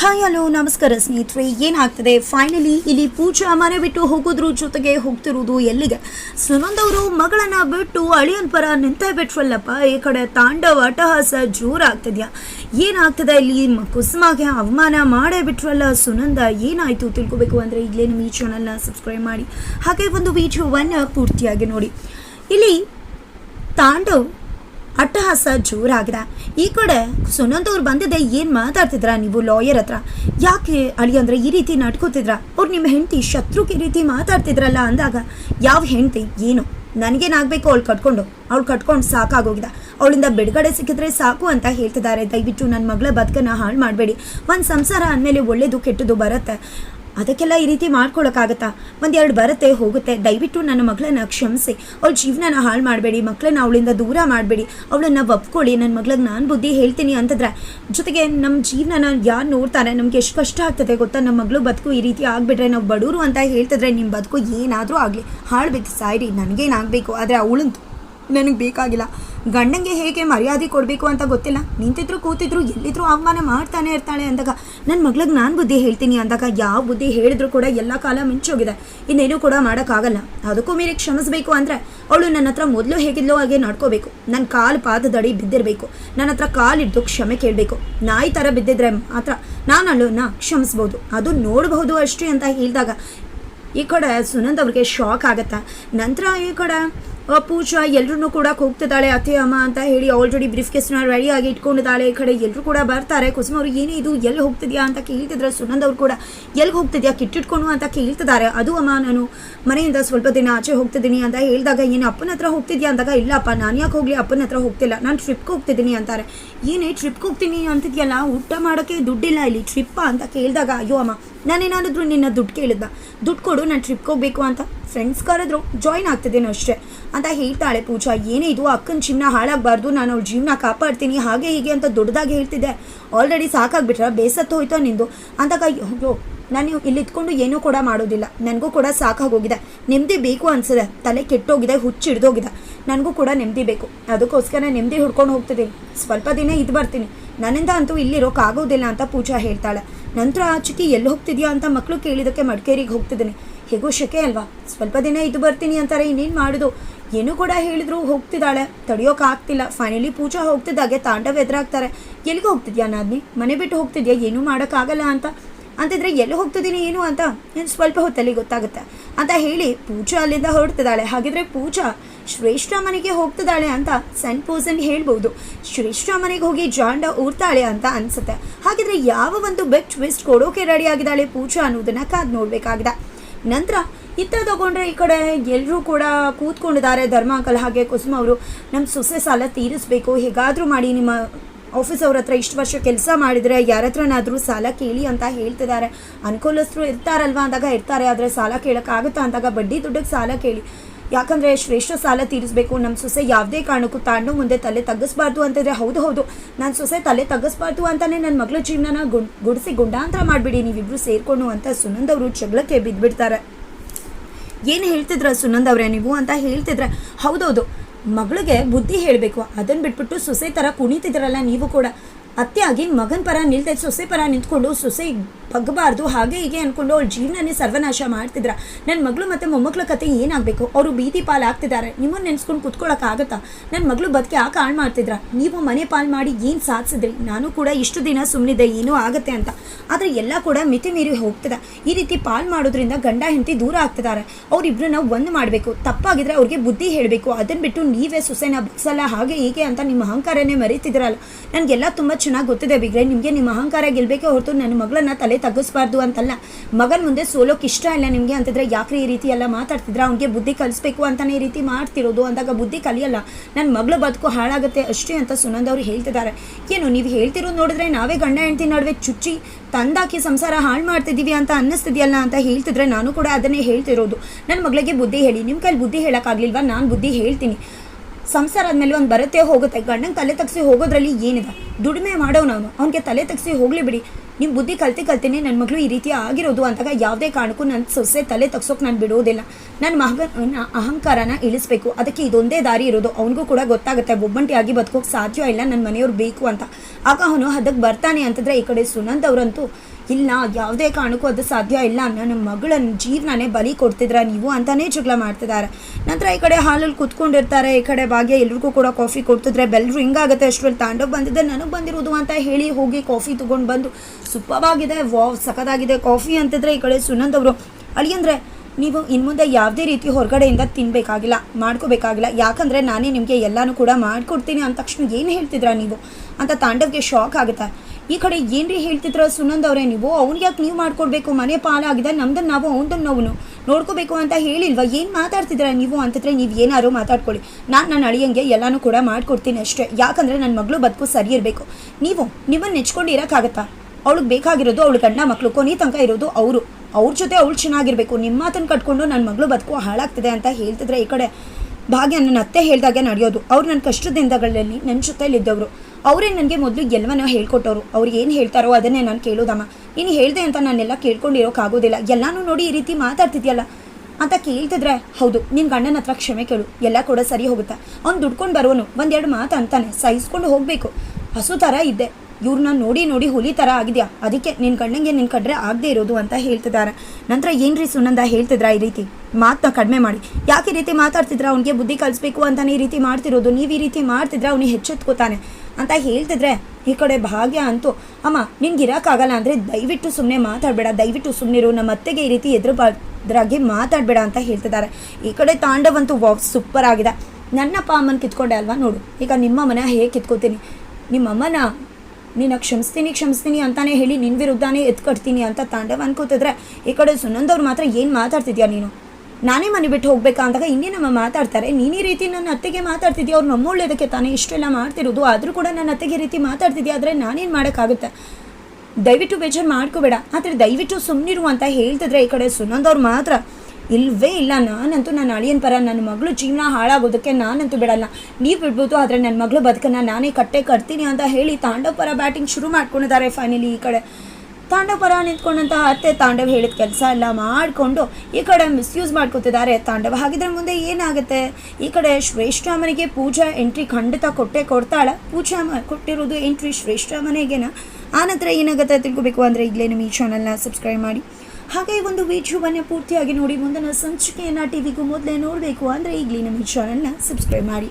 Hi hello ನಮಸ್ಕಾರ ಸ್ನೇಹಿತರೆ. ಏನಾಗ್ತದೆ? ಫೈನಲಿ ಇಲ್ಲಿ ಪೂಜಾ ಮನೆ ಬಿಟ್ಟು ಹೋಗೋದ್ರ ಜೊತೆಗೆ ಹೋಗ್ತಿರುವುದು ಎಲ್ಲಿಗೆ? ಸುನಂದ್ ಅವರು ಮಗಳನ್ನ ಬಿಟ್ಟು ಅಳಿಯನ್ ಪರ ನಿಂತೇ ಬಿಟ್ರಲ್ಲಪ್ಪ. ಈ ಕಡೆ ತಾಂಡವ ಅಟಹಾಸ ಜೋರಾಗ್ತಿದ್ಯಾ? ಏನಾಗ್ತದೆ ಇಲ್ಲಿ? ಕುಸುಮಾಗೆ ಅವಮಾನ ಮಾಡೇ ಬಿಟ್ರಲ್ಲ ಸುನಂದ. ಏನಾಯ್ತು ತಿಳ್ಕೊಬೇಕು ಅಂದರೆ ಈಗಲೇ ನಿಮ್ಮ ಈ ಚಾನಲ್ನ ಸಬ್ಸ್ಕ್ರೈಬ್ ಮಾಡಿ. ಹಾಗೆ ಒಂದು ವಿಡಿಯೋವನ್ನು ಪೂರ್ತಿಯಾಗಿ ನೋಡಿ. ಇಲ್ಲಿ ತಾಂಡವ್ ಅಟ್ಟಹಾಸ ಜೋರಾಗಿದೆ. ಈ ಕಡೆ ಸುನಂತವ್ರು ಬಂದಿದ್ದೆ, ಏನು ಮಾತಾಡ್ತಿದ್ರ ನೀವು ಲಾಯರ್ ಹತ್ರ? ಯಾಕೆ ಅಳಿ ಅಂದ್ರೆ ಈ ರೀತಿ ನಡ್ಕೋತಿದ್ರ? ಅವ್ರು ನಿಮ್ಮ ಹೆಂಡತಿ ಶತ್ರುಗೆ ಈ ರೀತಿ ಮಾತಾಡ್ತಿದ್ರಲ್ಲ ಅಂದಾಗ, ಯಾವ ಹೆಂಡತಿ, ಏನು? ನನಗೇನಾಗಬೇಕು ಅವಳು ಕಟ್ಕೊಂಡು? ಅವಳು ಕಟ್ಕೊಂಡು ಸಾಕಾಗೋಗಿದೆ. ಅವಳಿಂದ ಬಿಡುಗಡೆ ಸಿಕ್ಕಿದ್ರೆ ಸಾಕು ಅಂತ ಹೇಳ್ತಿದ್ದಾರೆ. ದಯವಿಟ್ಟು ನನ್ನ ಮಗಳ ಬದುಕನ್ನು ಹಾಳು ಮಾಡಬೇಡಿ. ಒಂದು ಸಂಸಾರ ಅಂದಮೇಲೆ ಒಳ್ಳೆಯದು ಕೆಟ್ಟದ್ದು ಬರುತ್ತೆ. ಅದಕ್ಕೆಲ್ಲ ಈ ರೀತಿ ಮಾಡ್ಕೊಳಕ್ಕಾಗತ್ತಾ? ಒಂದೆರಡು ಬರುತ್ತೆ, ಹೋಗುತ್ತೆ. ದಯವಿಟ್ಟು ನನ್ನ ಮಗಳನ್ನ ಕ್ಷಮಿಸಿ. ಅವಳ ಜೀವನನ ಹಾಳು ಮಾಡಬೇಡಿ ಮಕ್ಕಳನ್ನ ಅವಳಿಂದ ದೂರ ಮಾಡಬೇಡಿ. ಅವಳನ್ನ ಒಪ್ಕೊಳ್ಳಿ ನನ್ನ ಮಗಳಿಗೆ ನಾನು ಬುದ್ಧಿ ಹೇಳ್ತೀನಿ ಅಂತಂದ್ರೆ, ಜೊತೆಗೆ ನಮ್ಮ ಜೀವನನ ಯಾರು ನೋಡ್ತಾರೆ? ನಮ್ಗೆ ಎಷ್ಟು ಕಷ್ಟ ಆಗ್ತದೆ ಗೊತ್ತಾ? ನಮ್ಮ ಮಗಳು ಬದುಕು ಈ ರೀತಿ ಆಗಿಬಿಟ್ರೆ, ನಾವು ಬಡವರು ಅಂತ ಹೇಳ್ತಿದ್ರೆ ನಿಮ್ಮ ಬದುಕು ಏನಾದರೂ ಆಗಲಿ. ಹಾಳು ಬಿತ್ತು ಸಾಯಿರಿ ನನಗೇನಾಗಬೇಕು ಆದರೆ ಅವಳಂತೂ ನನಗೆ ಬೇಕಾಗಿಲ್ಲ. ಗಂಡಂಗೆ ಹೇಗೆ ಮರ್ಯಾದೆ ಕೊಡಬೇಕು ಅಂತ ಗೊತ್ತಿಲ್ಲ. ನಿಂತಿದ್ರು ಕೂತಿದ್ರು, ಎಲ್ಲಿದ್ರು ಅವಮಾನ ಮಾಡ್ತಾನೆ ಇರ್ತಾಳೆ ಅಂದಾಗ ನನ್ನ ಮಗ್ಳಿಗೆ ನಾನು ಬುದ್ಧಿ ಹೇಳ್ತೀನಿ ಅಂದಾಗ, ಯಾವ ಬುದ್ಧಿ ಹೇಳಿದ್ರು ಕೂಡ ಎಲ್ಲ ಕಾಲ ಮಿಂಚೋಗಿದೆ. ಇನ್ನೇನು ಕೂಡ ಮಾಡೋಕ್ಕಾಗಲ್ಲ. ಅದಕ್ಕೂ ಮೀರಿ ಕ್ಷಮಿಸಬೇಕು ಅಂದರೆ, ಅವಳು ನನ್ನ ಹತ್ರ ಮೊದಲು ಹೇಗಿದ್ಲೋ ಹಾಗೆ ನಡ್ಕೋಬೇಕು. ನನ್ನ ಕಾಲು ಪಾದದಡಿ ಬಿದ್ದಿರಬೇಕು. ನನ್ನ ಹತ್ರ ಕಾಲಿಡ್ದು ಕ್ಷಮೆ ಕೇಳಬೇಕು. ನಾಯಿ ಥರ ಬಿದ್ದಿದ್ರೆ ಮಾತ್ರ ನಾನು ಅಲ್ಲನ್ನ ಕ್ಷಮಿಸ್ಬೋದು. ಅದು ನೋಡಬಹುದು ಅಷ್ಟೇ ಅಂತ ಹೇಳಿದಾಗ ಈ ಕಡೆ ಸುನಂದ್ ಅವ್ರಿಗೆ ಶಾಕ್ ಆಗುತ್ತೆ. ನಂತರ ಈ ಕಡೆ ಪೂಜಾ ಎಲ್ರೂ ಕೂಡ ಕೂಗ್ತಿದ್ದಾಳೆ, ಅತ್ತೆ, ಅಮ್ಮ ಅಂತ ಹೇಳಿ ಆಲ್ರೆಡಿ ಬ್ರೀಫ್ ಕೇಸ್ನ ಆಗಿ ಇಟ್ಕೊಂಡಿದ್ದಾಳೆ. ಈ ಕಡೆ ಎಲ್ಲರೂ ಕೂಡ ಬರ್ತಾರೆ. ಕುಸುಮ ಅವ್ರು, ಏನೇ ಇದು, ಎಲ್ಲಿ ಹೋಗ್ತಿದ್ಯಾ? ಅಂತ ಕೇಳ್ತಿದ್ರೆ. ಸುನಂದ್ ಅವ್ರು ಕೂಡ, ಎಲ್ಲಿ ಹೋಗ್ತಿದ್ಯಾ? ಕಿಟ್ಟಿಟ್ಕೊಂಡು ಅಂತ ಕೇಳ್ತಿದ್ದಾರೆ. ಅದು ಅಮ್ಮ, ನಾನು ಮನೆಯಿಂದ ಸ್ವಲ್ಪ ದಿನ ಆಚೆ ಹೋಗ್ತಿದ್ದೀನಿ ಅಂತ ಹೇಳಿದಾಗ, ಏನು ಅಪ್ಪನ ಹತ್ರ ಹೋಗ್ತಿದ್ಯಾ? ಅಂದಾಗ ಇಲ್ಲಪ್ಪ ನಾನು ಯಾಕೆ ಹೋಗ್ಲಿ? ಅಪ್ಪನ ಹತ್ರ ಹೋಗ್ತಿಲ್ಲ. ನಾನು ಟ್ರಿಪ್ಗೆ ಹೋಗ್ತಿದ್ದೀನಿ ಅಂತಾರೆ. ಏನೇ ಟ್ರಿಪ್ಗೆ ಹೋಗ್ತೀನಿ ಅಂತಿದ್ಯಲ್ಲ? ಊಟ ಮಾಡೋಕ್ಕೆ ದುಡ್ಡಿಲ್ಲ ಇಲ್ಲಿ ಟ್ರಿಪ್ಪಾ ಅಂತ ಕೇಳಿದಾಗ, ಅಯ್ಯೋ ಅಮ್ಮ ನಾನೇನಾದರೂ ನಿನ್ನ ದುಡ್ಡು ಕೇಳಿದ್ದ ದುಡ್ಡು ಕೊಡು, ನಾನು ಟ್ರಿಪ್ಗೆ ಹೋಗ್ಬೇಕು ಅಂತ. ಫ್ರೆಂಡ್ಸ್ ಕರೆದ್ರು ಜಾಯ್ನ್ ಆಗ್ತಿದ್ದೇನು ಅಷ್ಟೇ. ಅಂತ ಹೇಳ್ತಾಳೆ ಪೂಜಾ. ಏನೇ ಇದು, ಅಕ್ಕನ ಚಿನ್ನ ಹಾಳಾಗಬಾರ್ದು, ನಾನು ಅವ್ರ ಜೀವನ ಕಾಪಾಡ್ತೀನಿ, ಹಾಗೆ ಹೀಗೆ ಅಂತ ದೊಡ್ಡದಾಗಿ ಹೇಳ್ತಿದ್ದೆ. ಆಲ್ರೆಡಿ ಸಾಕಾಗ್ಬಿಟ್ರ, ಬೇಸತ್ತು ಹೋಯ್ತೋ ನಿಂದು? ಅಂತ ಅಯ್ಯೋ, ನಾನು ಇಲ್ಲಿ ಇದ್ಕೊಂಡು ಏನೂ ಕೂಡ ಮಾಡೋದಿಲ್ಲ. ನನಗೂ ಕೂಡ ಸಾಕಾಗೋಗಿದೆ. ನೆಮ್ಮದಿ ಬೇಕು ಅನ್ಸಿದೆ ತಲೆ ಕೆಟ್ಟೋಗಿದೆ, ಹುಚ್ಚು ಹಿಡ್ದೋಗಿದೆ. ನನಗೂ ಕೂಡ ನೆಮ್ಮದಿ ಬೇಕು. ಅದಕ್ಕೋಸ್ಕರ ನೆಮ್ಮದಿ ಹುಡ್ಕೊಂಡು ಹೋಗ್ತಿದ್ದೀನಿ. ಸ್ವಲ್ಪ ದಿನ ಇದು ಬರ್ತೀನಿ. ನನ್ನಿಂದ ಅಂತೂ ಇಲ್ಲಿರೋಕ್ಕಾಗೋದಿಲ್ಲ ಅಂತ ಪೂಜಾ ಹೇಳ್ತಾಳೆ. ನಂತರ ಆಚೆಗೆ ಎಲ್ಲಿ ಹೋಗ್ತಿದ್ಯಾ ಅಂತ ಮಕ್ಕಳು ಕೇಳಿದಕ್ಕೆ ಮಡಿಕೇರಿಗೆ ಹೋಗ್ತಿದ್ದೀನಿ. ಹೇಗೋ ಶಕೆ ಅಲ್ವಾ? ಸ್ವಲ್ಪ ದಿನ ಇದು ಬರ್ತೀನಿ ಅಂತಾರೆ, ಇನ್ನೇನು ಮಾಡೋದು? ಏನು ಕೂಡ ಹೇಳಿದ್ರು ಹೋಗ್ತಿದ್ದಾಳೆ. ತಡೆಯೋಕ್ಕಾಗ್ತಿಲ್ಲ ಫೈನಲಿ ಪೂಜಾ ಹೋಗ್ತಿದ್ದಾಗೆ ತಾಂಡವ ಎದುರಾಗ್ತಾರೆ. ಎಲ್ಲಿಗೆ ಹೋಗ್ತಿದ್ಯಾ ನಾದ್ನಿ? ಮನೆ ಬಿಟ್ಟು ಹೋಗ್ತಿದ್ಯಾ? ಏನೂ ಮಾಡೋಕ್ಕಾಗಲ್ಲ ಅಂತ. ಅಂತಿದ್ರೆ ಎಲ್ಲಿ ಹೋಗ್ತಿದ್ದೀನಿ ಏನು ಅಂತ? ಏನು ಸ್ವಲ್ಪ ಹೊತ್ತಲ್ಲಿ ಗೊತ್ತಾಗುತ್ತೆ. ಅಂತ ಹೇಳಿ ಪೂಜಾ ಅಲ್ಲಿಂದ ಹೊರಡ್ತಿದ್ದಾಳೆ. ಹಾಗಿದ್ರೆ ಪೂಜಾ ಶ್ರೇಷ್ಠ ಮನೆಗೆ ಹೋಗ್ತಿದ್ದಾಳೆ ಅಂತ ಸಣ್ಣ ಪೋಸನ್ ಹೇಳ್ಬೋದು. ಶ್ರೇಷ್ಠ ಮನೆಗೆ ಹೋಗಿ ಜಾಂಡ ಊರ್ತಾಳೆ ಅಂತ ಅನ್ಸುತ್ತೆ. ಹಾಗಿದ್ರೆ ಯಾವ ಒಂದು ಬೆಕ್ ಟ್ವಿಸ್ಟ್ ಕೊಡೋಕೆ ರೆಡಿ ಆಗಿದ್ದಾಳೆ ಪೂಜಾ ಅನ್ನೋದನ್ನ ಕಾದ್ ನೋಡ್ಬೇಕಾಗಿದೆ. ನಂತರ ಇತ್ತ ತಗೊಂಡ್ರೆ ಈ ಕಡೆ ಎಲ್ಲರೂ ಕೂಡ ಕೂತ್ಕೊಂಡಿದ್ದಾರೆ ಧರ್ಮಾಂಕಲ್ ಹಾಗೆ ಕುಸುಮ ಅವರು. ನಮ್ಮ ಸೊಸೆ ಸಾಲ ತೀರಿಸ್ಬೇಕು. ಹೇಗಾದರೂ ಮಾಡಿ ನಿಮ್ಮ ಆಫೀಸ್ ಅವ್ರ ಹತ್ರ ಇಷ್ಟು ವರ್ಷ ಕೆಲಸ ಮಾಡಿದರೆ ಯಾರ ಹತ್ರನಾದರೂ ಸಾಲ ಕೇಳಿ ಅಂತ ಹೇಳ್ತಿದ್ದಾರೆ ಅನುಕೂಲಸ್ಥರು ಇರ್ತಾರಲ್ವಾ ಅಂದಾಗ ಇರ್ತಾರೆ, ಆದರೆ ಸಾಲ ಕೇಳೋಕ್ಕಾಗುತ್ತಾ ಅಂದಾಗ ಬಡ್ಡಿ ದುಡ್ಡಿಗೆ ಸಾಲ ಕೇಳಿ. ಯಾಕಂದರೆ ಶ್ರೇಷ್ಠ ಸಾಲ ತೀರಿಸಬೇಕು ನಮ್ಮ ಸೊಸೆ ಯಾವುದೇ ಕಾರಣಕ್ಕೂ ತಾಂಡು ಮುಂದೆ ತಲೆ ತಗ್ಗಿಸ್ಬಾರ್ದು ಅಂತಂದರೆ ಹೌದು ಹೌದು ನನ್ನ ಸೊಸೆ ತಲೆ ತಗ್ಗಿಸ್ಬಾರ್ದು ಅಂತಲೇ ನನ್ನ ಮಗಳ ಜೀವನನ ಗುಡ್ ಗುಡಿಸಿ ಗುಂಡಾಂತರ ಮಾಡಿಬಿಡಿ ನೀವಿಬ್ಬರು ಸೇರಿಕೊಂಡು ಅಂತ ಸುನಂದ್ ಅವರು ಜಗಳಕ್ಕೆ ಬಿದ್ದುಬಿಡ್ತಾರೆ ಏನು ಹೇಳ್ತಿದ್ರ ಸುನಂದ್ ಅವರೇ ನೀವು ಅಂತ ಹೇಳ್ತಿದ್ರೆ, ಹೌದೌದು. ಮಗಳಿಗೆ ಬುದ್ಧಿ ಹೇಳಬೇಕು. ಅದನ್ನು ಬಿಟ್ಬಿಟ್ಟು ಸೊಸೆ ಥರ ಕುಣಿತಿದ್ರಲ್ಲ ನೀವು ಕೂಡ. ಅತ್ತೆಯಾಗಿ ಮಗನ ಪರ ನಿಲ್ತೆ ಸೊಸೆ ಪರ ನಿಂತ್ಕೊಂಡು ಸೊಸೆ ಬಗ್ಗಬಾರ್ದು, ಹಾಗೆ ಹೀಗೆ ಅಂದ್ಕೊಂಡು ಅವ್ಳ ಜೀವನನೇ ಸರ್ವನಾಶ ಮಾಡ್ತಿದ್ರ. ನನ್ನ ಮಗಳು ಮತ್ತು ಮೊಮ್ಮಕ್ಕಳ ಕತೆ ಏನಾಗಬೇಕು? ಅವರು ಬೀದಿ ಪಾಲು ಆಗ್ತಿದ್ದಾರೆ ನಿಮ್ಮನ್ನು ನೆನೆಸ್ಕೊಂಡು ಕುತ್ಕೊಳ್ಳೋಕ್ಕಾಗತ್ತಾ ನನ್ನ ಮಗಳು ಬದುಕಿ ಆ ಹಾಳು ಮಾಡ್ತಿದ್ರ? ನೀವು ಮನೆ ಪಾಲ್ ಮಾಡಿ ಏನು ಸಾಧಿಸಿದ್ರಿ? ನಾನು ಕೂಡ ಇಷ್ಟು ದಿನ ಸುಮ್ಮನಿದ್ದೆ ಏನೂ ಆಗುತ್ತೆ ಅಂತ. ಆದರೆ ಎಲ್ಲ ಕೂಡ ಮಿತಿ ಮೀರಿ ಹೋಗ್ತದೆ. ಈ ರೀತಿ ಪಾಲ್ ಮಾಡೋದ್ರಿಂದ ಗಂಡ, ಹೆಂಡತಿ ದೂರ ಆಗ್ತಿದ್ದಾರೆ ಅವರಿಬ್ಬರನ್ನ ಒಂದು ಮಾಡಬೇಕು. ತಪ್ಪಾಗಿದ್ರೆ ಅವ್ರಿಗೆ ಬುದ್ಧಿ ಹೇಳಬೇಕು. ಅದನ್ನು ಬಿಟ್ಟು ನೀವೇ ಸೊಸೆನ ಬಗ್ಸಲ್ಲ ಹಾಗೆ ಹೀಗೆ ಅಂತ ನಿಮ್ಮ ಅಹಂಕಾರನೇ ಮರೀತಿದ್ರಲ್ಲ ನನಗೆಲ್ಲ ತುಂಬ ಚೆನ್ನಾಗಿ ಗೊತ್ತಿದೆ ಬಿಗ್ರೆ. ನಿಮಗೆ ನಿಮ್ಮ ಅಹಂಕಾರ ಗೆಲ್ಲಬೇಕೇ ಹೊರತು ನನ್ನ ಮಗಳನ್ನ ತಲೆ ತಗ್ಗಿಸ್ಬಾರ್ದು ಅಂತಲ್ಲ. ಮಗನ ಮುಂದೆ ಸೋಲೋಕೆ ಇಷ್ಟ ಇಲ್ಲ ನಿಮಗೆ ಅಂತಂದರೆ ಯಾಕ್ರಿ ಈ ರೀತಿ ಎಲ್ಲ ಮಾತಾಡ್ತಿದ್ರೆ? ಅವ್ನಿಗೆ ಬುದ್ಧಿ ಕಲಿಸ್ಬೇಕು ಅಂತಲೇ ಈ ರೀತಿ ಮಾಡ್ತಿರೋದು. ಅಂದಾಗ ಬುದ್ಧಿ ಕಲಿಯಲ್ಲ. ನನ್ನ ಮಗಳ ಬದುಕು ಹಾಳಾಗುತ್ತೆ ಅಷ್ಟೇ ಅಂತ ಸುನಂದ್ ಅವರು ಹೇಳ್ತಿದ್ದಾರೆ. ಏನು ನೀವು ಹೇಳ್ತಿರೋದು ನೋಡಿದ್ರೆ ನಾವೇ ಗಂಡ ಹೆಂಡತಿ ನಡುವೆ ಚುಚ್ಚಿ ತಂದಾಕಿ ಸಂಸಾರ ಹಾಳು ಮಾಡ್ತಿದ್ದೀವಿ ಅಂತ ಅನ್ನಿಸ್ತಿದೆಯಲ್ಲ ಅಂತ ಹೇಳ್ತಿದ್ರೆ ನಾನು ಕೂಡ ಅದನ್ನೇ ಹೇಳ್ತಿರೋದು. ನನ್ನ ಮಗಳಿಗೆ ಬುದ್ಧಿ ಹೇಳಿ. ನಿಮ್ಮ ಕೈಲಿ ಬುದ್ಧಿ ಹೇಳೋಕ್ಕಾಗಲಿಲ್ವಾ ನಾನು ಬುದ್ಧಿ ಹೇಳ್ತೀನಿ. ಸಂಸಾರ ಆದಮೇಲೆ ಒಂದು ಬರುತ್ತೆ, ಹೋಗುತ್ತೆ. ಗಂಡನ ತಲೆ ತಗ್ಸಿ ಹೋಗೋದ್ರಲ್ಲಿ ಏನಿದೆ? ದುಡಿಮೆ ಮಾಡೋನು ಅವನು. ಅವನಿಗೆ ತಲೆ ತಗ್ಸಿ ಹೋಗಲಿ ಬಿಡಿ. ನಿಮ್ಮ ಬುದ್ಧಿ ಕಲ್ತಿ ಕಲ್ತೀನಿ ನನ್ನ ಮಗಳು ಈ ರೀತಿ ಆಗಿರೋದು ಅಂತಾಗ ಯಾವುದೇ ಕಾರಣಕ್ಕೂ ನನ್ನ ಸೊಸೆ ತಲೆ ತಗ್ಸೋಕೆ ನಾನು ಬಿಡೋದಿಲ್ಲ. ನನ್ನ ಮಗನ ಅಹಂಕಾರನ ಇಳಿಸ್ಬೇಕು. ಅದಕ್ಕೆ ಇದೊಂದೇ ದಾರಿ ಇರೋದು. ಅವನಿಗೂ ಕೂಡ ಗೊತ್ತಾಗುತ್ತೆ ಒಬ್ಬಂಟಿಯಾಗಿ ಬದುಕೋಕೆ ಸಾಧ್ಯ ಇಲ್ಲ ನನ್ನ ಮನೆಯವ್ರು ಬೇಕು ಅಂತ. ಆಗ ಅವನು ಅದಕ್ಕೆ ಬರ್ತಾನೆ ಅಂತಂದರೆ ಈ ಕಡೆ ಸುನಂದ್ ಅವರಂತೂ ಇಲ್ಲ, ಯಾವುದೇ ಕಾರಣಕ್ಕೂ ಅದು ಸಾಧ್ಯ ಇಲ್ಲ ನನ್ನ ಮಗಳನ್ನು ಜೀವನನೇ ಬಲಿ ಕೊಡ್ತಿದ್ರ ನೀವು ಅಂತಲೇ ಜಗಳ ಮಾಡ್ತಿದ್ದಾರೆ ನಂತರ ಈ ಕಡೆ ಹಾಲಲ್ಲಿ ಕುತ್ಕೊಂಡಿರ್ತಾರೆ, ಈ ಕಡೆ ಭಾಗ್ಯ ಎಲ್ರಿಗೂ ಕೂಡ ಕಾಫಿ ಕೊಡ್ತಿದ್ರೆ ಬೆಲ್ ರಿಂಗ್ ಆಗುತ್ತೆ ಅಷ್ಟರಲ್ಲಿ ತಾಂಡವ್ ಬಂದಿದ್ದೆ, ನನಗೆ ಬಂದಿರೋದು ಅಂತ ಹೇಳಿ ಹೋಗಿ ಕಾಫಿ ತೊಗೊಂಡು ಬಂದು ಸುಪ್ಪವಾಗಿದೆ, ವಾವ್ ಸಖತ್ತಾಗಿದೆ, ಕಾಫಿ ಅಂತಿದ್ರೆ ಈ ಕಡೆ ಸುನಂದ್ ಅವರು. ಅಳಿಯಂದ್ರೆ ನೀವು ಇನ್ನು ಮುಂದೆ ಯಾವುದೇ ರೀತಿ ಹೊರಗಡೆಯಿಂದ ತಿನ್ನಬೇಕಾಗಿಲ್ಲ ಮಾಡ್ಕೋಬೇಕಾಗಿಲ್ಲ, ಯಾಕಂದರೆ ನಾನೇ ನಿಮಗೆ ಎಲ್ಲನೂ ಕೂಡ ಮಾಡಿಕೊಡ್ತೀನಿ ಅಂದ ತಕ್ಷಣ ಏನು ಹೇಳ್ತಿದ್ರಾ ನೀವು? ಅಂತ ತಾಂಡವ್ಗೆ ಶಾಕ್ ಆಗುತ್ತೆ. ಈ ಕಡೆ ಏನ್ರಿ ಹೇಳ್ತಿದ್ರ ಸುನಂದ್ ಅವರೇ ನೀವು? ಅವ್ನಿಗೆ ಯಾಕೆ ನೀವು ಮಾಡ್ಕೊಡ್ಬೇಕು? ಮನೆ ಪಾಲಾಗಿದೆ ನಮ್ದನ್ನು ನಾವು ಅವನದನ್ನು ನಾವು ನೋಡ್ಕೋಬೇಕು ಅಂತ ಹೇಳಿಲ್ವಾ? ಏನು ಮಾತಾಡ್ತಿದ್ರ ನೀವು? ಅಂತಂದ್ರೆ ನೀವು ಏನಾದ್ರು ಮಾತಾಡ್ಕೊಳ್ಳಿ. ನಾನು ನನ್ನ ಅಳಿಯಂಗೆ ಎಲ್ಲನೂ ಕೂಡ ಮಾಡ್ಕೊಡ್ತೀನಿ ಅಷ್ಟೇ. ಯಾಕಂದರೆ ನನ್ನ ಮಗಳು ಬದುಕು ಸರಿ ಇರಬೇಕು. ನೀವು ನಿಮ್ಮನ್ನು ನೆಚ್ಕೊಂಡು ಇರೋಕ್ಕಾಗತ್ತಾ? ಅವಳಿಗೆ ಬೇಕಾಗಿರೋದು ಅವಳು ಗಂಡ ಮಕ್ಕಳು ಕೊನೆ ತನಕ ಇರೋದು ಅವರು. ಅವ್ರ ಜೊತೆ ಅವಳು ಚೆನ್ನಾಗಿರಬೇಕು. ನಿಮ್ಮ ಮಾತನ್ನು ಕಟ್ಕೊಂಡು ನನ್ನ ಮಗಳು ಬದುಕು ಹಾಳಾಗ್ತಿದೆ ಅಂತ ಹೇಳ್ತಿದ್ರೆ ಈ ಕಡೆ ಭಾಗ್ಯ ನನ್ನ ಅತ್ತೆ ಹೇಳಿದಾಗೆ ನಡೆಯೋದು. ಅವ್ರು ನನ್ನ ಕಷ್ಟದ ದಿನಗಳಲ್ಲಿ ನನ್ನ ಜೊತೆಲಿದ್ದವರು. ಅವರೇ ನನಗೆ ಮೊದಲು ಎಲ್ಲವನ್ನೂ ಹೇಳ್ಕೊಟ್ಟವರು. ಅವ್ರು ಏನು ಹೇಳ್ತಾರೋ ಅದನ್ನೇ ನಾನು ಕೇಳೋದಮ್ಮ. ಇನ್ನು ಹೇಳ್ದೆ ಅಂತ ನಾನೆಲ್ಲ ಕೇಳ್ಕೊಂಡಿರೋಕ್ಕಾಗೋದಿಲ್ಲ ಎಲ್ಲನೂ ನೋಡಿ ಈ ರೀತಿ ಮಾತಾಡ್ತಿದ್ಯಲ್ಲ? ಅಂತ ಕೇಳ್ತಿದ್ರೆ, ಹೌದು ನಿನ್ನ ಗಂಡನ ಹತ್ರ ಕ್ಷಮೆ ಕೇಳು. ಎಲ್ಲ ಕೂಡ ಸರಿ ಹೋಗುತ್ತೆ? ಅವ್ನು ದುಡ್ಕೊಂಡು ಬರೋನು ಒಂದೆರಡು ಮಾತು ಅಂತಾನೆ, ಸಹಿಸ್ಕೊಂಡು ಹೋಗಬೇಕು. ಹಸು ಥರ ಇದ್ದೆ. ಇವ್ರನ್ನ ನೋಡಿ ನೋಡಿ ಹುಲಿ ಥರ ಆಗಿದೆಯಾ? ಅದಕ್ಕೆ ನಿನ್ನ ಗಂಡಂಗೆ ನಿನ್ನ ಕಡ್ರೆ ಆಗದೆ ಇರೋದು ಅಂತ ಹೇಳ್ತಿದ್ದಾರೆ ನಂತರ ಏನ್ರಿ ಸುನಂದ ಹೇಳ್ತಿದ್ರ ಈ ರೀತಿ? ಮಾತನ್ನ ಕಡಿಮೆ ಮಾಡಿ. ಯಾಕೆ ಈ ರೀತಿ ಮಾತಾಡ್ತಿದ್ರ? ಅವ್ನಿಗೆ ಬುದ್ಧಿ ಕಲಿಸ್ಬೇಕು ಅಂತಾನೆ ಈ ರೀತಿ ಮಾಡ್ತಿರೋದು. ನೀವು ಈ ರೀತಿ ಮಾಡ್ತಿದ್ರೆ ಅವ್ನಿಗೆ ಹೆಚ್ಚೆತ್ಕೋತಾನೆ ಅಂತ ಹೇಳ್ತಿದ್ರೆ, ಈ ಕಡೆ ಭಾಗ್ಯ ಅಂತೂ, ಅಮ್ಮ, ನಿನ್ಗೆ ಇರೋಕ್ಕಾಗಲ್ಲ ಅಂದರೆ ದಯವಿಟ್ಟು ಸುಮ್ಮನೆ ಮಾತಾಡಬೇಡ, ದಯವಿಟ್ಟು ಸುಮ್ಮನಿರು ನಮ್ಮ ಅತ್ತೆಗೆ ಈ ರೀತಿ ಎದುರು ಬದ್ರಾಗಿ ಮಾತಾಡಬೇಡ ಅಂತ ಹೇಳ್ತಿದ್ದಾರೆ. ಈ ಕಡೆ ತಾಂಡವಂತೂ ವಾವ್ ಸೂಪರ್ ಆಗಿದೆ. ನನ್ನಪ್ಪ ಅಮ್ಮನ ಕಿತ್ಕೊಂಡೆ ಅಲ್ವಾ ನೋಡು, ಈಗ ನಿಮ್ಮ ಮನೆ ಹೇಗೆ ಕಿತ್ಕೋತೀನಿ? ನಿಮ್ಮಮ್ಮನ ನಿನ್ನ ಕ್ಷಮಿಸ್ತೀನಿ ಕ್ಷಮಿಸ್ತೀನಿ ಅಂತಾನೆ ಹೇಳಿ ನಿನ್ನ ವಿರುದ್ಧನೇ ಎತ್ಕಟ್ತೀನಿ ಅಂತ ತಾಂಡವ ಅನ್ಕೋತಿದ್ರೆ ಈ ಕಡೆ ಸುನಂದವ್ರು ಮಾತ್ರ ಏನು ಮಾತಾಡ್ತಿದ್ಯಾ ನೀನು? ನಾನೇ ಮನೆ ಬಿಟ್ಟು ಹೋಗ್ಬೇಕಾ ಅಂದಾಗ ಇನ್ನೇ ನಮ್ಮ ಮಾತಾಡ್ತಾರೆ, ನೀನು ರೀತಿ ನನ್ನ ಅತ್ತೆಗೆ ಮಾತಾಡ್ತಿದ್ಯಾ? ಅವ್ರು ನಮ್ಮ ಒಳ್ಳೇದಕ್ಕೆ ತಾನೇ ಇಷ್ಟೆಲ್ಲ ಮಾಡ್ತಿರೋದು, ಆದರೂ ಕೂಡ ನನ್ನ ಅತ್ತೆಗೆ ರೀತಿ ಮಾತಾಡ್ತಿದ್ಯಾ? ಆದರೆ ನಾನೇನು ಮಾಡೋಕ್ಕಾಗುತ್ತೆ? ದಯವಿಟ್ಟು ಬೇಜಾರು ಮಾಡ್ಕೋಬೇಡ. ಆದರೆ ದಯವಿಟ್ಟು ಸುಮ್ಮನಿರು ಅಂತ ಹೇಳ್ತಿದ್ರೆ ಈ ಕಡೆ ಸುನಂದವ್ರು ಮಾತ್ರ. ಇಲ್ವೇ ಇಲ್ಲ, ನಾನಂತೂ ನನ್ನ ಅಳಿಯನ್ ಪರ ನನ್ನ ಮಗಳು ಜೀವನ ಹಾಳಾಗೋದಕ್ಕೆ ನಾನಂತೂ ಬಿಡಲ್ಲ. ನೀವು ಬಿಡ್ಬೋದು, ಆದರೆ ನನ್ನ ಮಗಳು ಬದುಕನ್ನು ನಾನೇ ಕಟ್ಟೆ ಕಟ್ತೀನಿ ಅಂತ ಹೇಳಿ ತಾಂಡವ್ ಪರ ಬ್ಯಾಟಿಂಗ್ ಶುರು ಮಾಡ್ಕೊಂಡಿದ್ದಾರೆ ಫೈನಲಿ ಈ ಕಡೆ. ತಾಂಡವ್ ಪರ ನಿಂತ್ಕೊಂಡಂತಹ ಅತ್ತೆ ತಾಂಡವ್ ಹೇಳಿದ ಕೆಲಸ ಎಲ್ಲ ಮಾಡಿಕೊಂಡು ಈ ಕಡೆ ಮಿಸ್ಯೂಸ್ ಮಾಡ್ಕೊತಿದ್ದಾರೆ ತಾಂಡವ. ಹಾಗಿದ್ರೆ ಮುಂದೆ ಏನಾಗುತ್ತೆ? ಈ ಕಡೆ ಶ್ರೇಷ್ಠಾಮನಿಗೆ ಪೂಜಾ ಎಂಟ್ರಿ ಖಂಡಿತ ಕೊಟ್ಟೆ ಕೊಡ್ತಾಳೆ. ಪೂಜಾ ಕೊಟ್ಟಿರೋದು ಎಂಟ್ರಿ ಶ್ರೇಷ್ಠಾಮನೆಗೇನ? ಆನಂತರ ಏನಾಗುತ್ತೆ ತಿಳ್ಕೊಬೇಕು ಅಂದರೆ ಈಗಲೇ ನಿಮ್ಮ ಈ ಚಾನಲ್ನ ಸಬ್ಸ್ಕ್ರೈಬ್ ಮಾಡಿ. ಹಾಗೆ ಈ ಒಂದು ವಿಡಿಯೋವನ್ನು ಪೂರ್ತಿಯಾಗಿ ನೋಡಿ. ಮುಂದಿನ ಸಂಚಿಕೆಯನ್ನು ಟಿವಿಗೂ ಮೊದಲೇ ನೋಡಬೇಕು ಅಂದರೆ ಈಗಲೇ ನಮ್ಮ ಈ ಚಾನಲ್ನ ಸಬ್ಸ್ಕ್ರೈಬ್ ಮಾಡಿ.